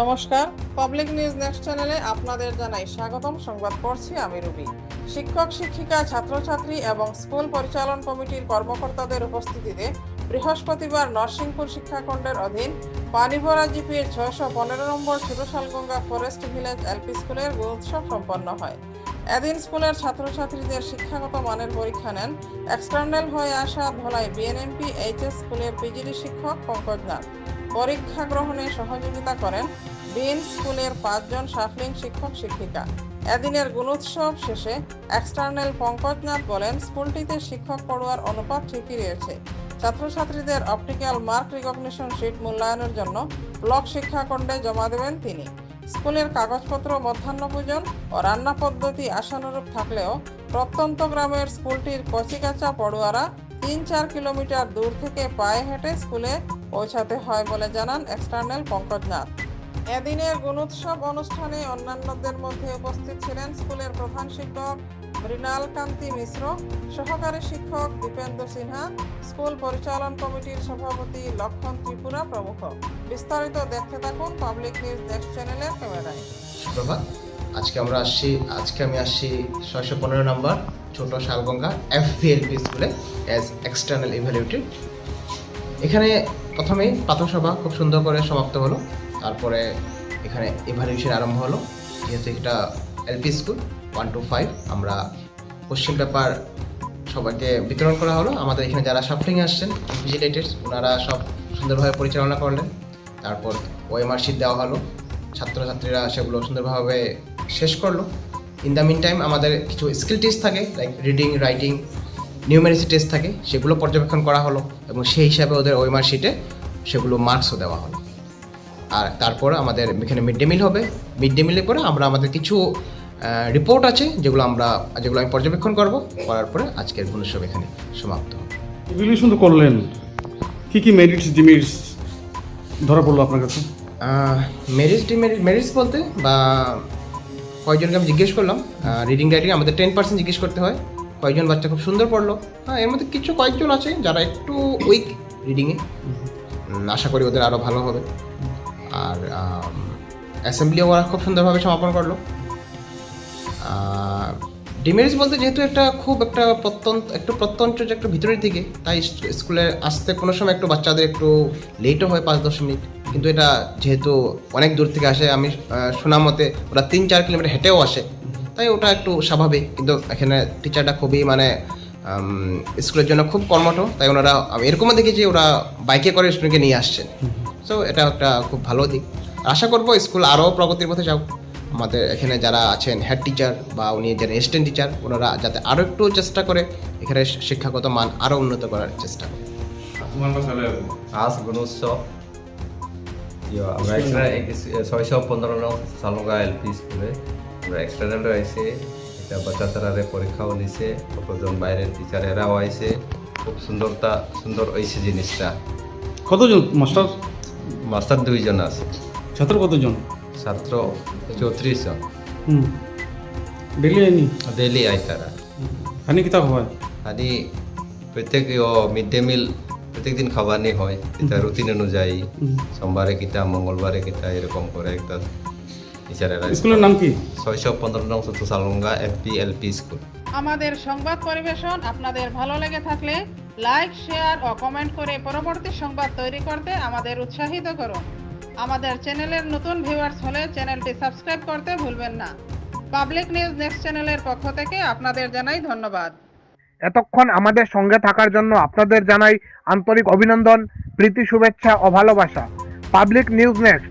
নমস্কার। Public news next চ্যানেলে আপনাদের জানাই স্বাগতম। সংবাদ পড়ছি আমি রুবি। শিক্ষক, শিক্ষিকা, ছাত্রছাত্রী এবং স্কুল পরিচালন কমিটির কর্মকর্তাদের উপস্থিতিতে বৃহস্পতিবার নরসিংপুর শিক্ষাখণ্ডের অধীন পানিভরা জিপির ছয়শো পনেরো নম্বর ছোট শালগঙ্গা ফরেস্ট ভিলেজ এলপি স্কুলের উৎসব সম্পন্ন হয়। এদিন স্কুলের ছাত্রছাত্রীদের শিক্ষাগত মানের পরীক্ষা নেন এক্সটার্নাল হয়ে আসা ধলাই বিএনএমপি, এইচএস স্কুলের পিজিডি শিক্ষক পঙ্কজ নাথ পরীক্ষা গ্রহণে সহযোগিতা করেন বিন স্কুলের পাঁচজন সাফলিং শিক্ষক শিক্ষিকা। এদিনের গুণোৎসব শেষে এক্সটার্নাল পঙ্কজনাথ বলেন, স্কুলটিতে শিক্ষক পড়ুয়ার অনুপাত ঠিকই রয়েছে। ছাত্রছাত্রীদের অপটিক্যাল মার্ক রিকগনিশন শিট মূল্যায়নের জন্য ব্লক শিক্ষাখণ্ডে জমা দেবেন তিনি। স্কুলের কাগজপত্র মধ্যাহ্নভোজন ও রান্না পদ্ধতি আশানুরূপ থাকলেও প্রত্যন্ত গ্রামের স্কুলটির কচিকাচা পড়ুয়ারা তিন চার কিলোমিটার দূর থেকে পায়ে হেঁটে স্কুলে পৌঁছাতে হয় বলে জানান এক্সটার্নাল পঙ্কজনাথ এদিনের গুণোৎসব অনুষ্ঠানে অন্যান্যদের মধ্যে উপস্থিত ছিলেন স্কুলের প্রধান শিক্ষক মৃণাল কান্তি মিশ্র, সহকারী শিক্ষক দীপেন্দ্র সিনহা, স্কুল পরিচালন কমিটির সভাপতি লক্ষণ ত্রিপুরা প্রমুখ। বিস্তারিত দেখতে থাকুন পাবলিক নিউজ নেক্সট চ্যানেলের ক্যামেরায় আজকে আমরা আসছি, আজকে আমি আসছি ছয়শো পনেরো নম্বর ছোট শালগঙ্গা এফ ভিএলপি স্কুলে অ্যাজ এক্সটার্নাল ইভ্যালুয়েটেড এখানে প্রথমেই প্রাথমিক সভা খুব সুন্দর করে সমাপ্ত হলো। তারপরে এখানে ইভ্যালুয়েশন আরম্ভ হলো। যেহেতু এটা LP school one two five আমরা কোশ্চেন পেপার সবাইকে বিতরণ করা হলো। আমাদের এখানে যারা সাফলিং আসছেন ভিজিটেটার্স ওনারা সব সুন্দরভাবে পরিচালনা করলেন। তারপর ওএমআর শিট দেওয়া হলো। ছাত্রছাত্রীরা সেগুলো সুন্দরভাবে শেষ করল। ইন দ্য মিন টাইম আমাদের কিছু স্কিল টেস্ট থাকে like reading writing numeracy test থাকে সেগুলো পর্যবেক্ষণ করা হলো এবং সেই হিসাবে ওদের ওএমআর শিটে সেগুলো মার্কসও দেওয়া হলো। আর তারপর আমাদের এখানে মিড ডে মিল হবে। মিড ডে মিলের পরে আমরা আমাদের কিছু রিপোর্ট আছে যেগুলো আমরা যেগুলো আমি পর্যবেক্ষণ করব। করার পরে আজকের গুণোৎসব এখানে সমাপ্ত হবে। ইভ্যালুয়েশন তো করলেন। কি কি মেরিটস ডিমেরিটস ধরা পড়ল আপনার কাছে? মেরিটস ডিমেরিট মেরিটস বলতে বা কয়েকজনকে আমি জিজ্ঞেস করলাম রিডিং রাইটিং আমাদের টেন পার্সেন্ট জিজ্ঞেস করতে হয়। কয়েকজন বাচ্চা খুব সুন্দর পড়ল। হ্যাঁ এর মধ্যে কিছু কয়েকজন আছে যারা একটু উইক রিডিংয়ে আশা করি ওদের আরও ভালো হবে। আর অ্যাসেম্বলিও ওরা খুব সুন্দরভাবে সমাপন করল। ডিমেরিটস বলতে যেহেতু একটা খুব একটা প্রত্যন্ত, একটু প্রত্যন্ত যে একটু ভিতরের দিকে, তাই স্কুলে আসতে কোনো সময় একটু বাচ্চাদের একটু লেটও হয় পাঁচ দশ মিনিট। কিন্তু এটা যেহেতু অনেক দূর থেকে আসে, আমি শোনা মতে ওরা তিন চার কিলোমিটার হেঁটেও আসে। তাই ওটা একটু স্বাভাবিক। কিন্তু এখানে টিচারটা খুবই মানে স্কুলের জন্য খুব কর্মঠ। তাই ওনারা আমি এরকমও দেখেছি ওরা বাইকে করে স্টুডেন্টকে নিয়ে আসছেন। সো এটা একটা খুব ভালো দিক। আশা করব স্কুল আরও প্রগতির পথে যাও আমাদের এখানে যারা আছেন হেড টিচার বা উনি যারা অ্যাসিস্ট্যান্ট টিচার ওনারা যাতে আরও একটু চেষ্টা করে এখানে শিক্ষাগত মান আরও উন্নত করার চেষ্টা করে আজ গুণোৎসব। আমরা এক্সট্রা ছয়শো পনেরো নং সালগা এল পি স্কুলে আমরা এক্সটার্নাল আইসে এটা বাচ্চাতারে পরীক্ষাও নিছে কতজন বাইরের টিচার এরাও আইসে খুব সুন্দরতা সুন্দর হয়েছে জিনিসটা। কতজন মাস্টার? মাস্টার দুইজন আছে। ছাত্র কতজন? ছাত্র চৌত্রিশ জন। হুম। ডেলি আইনি ডেলি আই তারা। খানি কিতাব হয় আদি প্রত্যেক মিড ডে মিল প্রত্যেক দিন খাবারই হয়। এটা রুটিন অনুযায়ী। সোমবারে কিতা মঙ্গলবারে কিতা এরকম করে একটা টিচারেরা স্কুলের নাম কি? ছয়শো পনেরো নং চতুর্থ এফপি এলপি স্কুল। আমাদের সংবাদ পরিবেশন আপনাদের ভালো লেগে থাকলে লাইক শেয়ার ও কমেন্ট করে পরবর্তী সংবাদ তৈরি করতে আমাদের উৎসাহিত করুন। আমাদের চ্যানেলের নতুন ভিউয়ার্স হলে চ্যানেলটি সাবস্ক্রাইব করতে ভুলবেন না। পাবলিক নিউজ নেক্সট চ্যানেলের পক্ষ থেকে আপনাদের জানাই ধন্যবাদ। এতক্ষণ আমাদের সঙ্গে থাকার জন্য আপনাদের জানাই আন্তরিক অভিনন্দন প্রীতি শুভেচ্ছা ও ভালোবাসা। Public news next.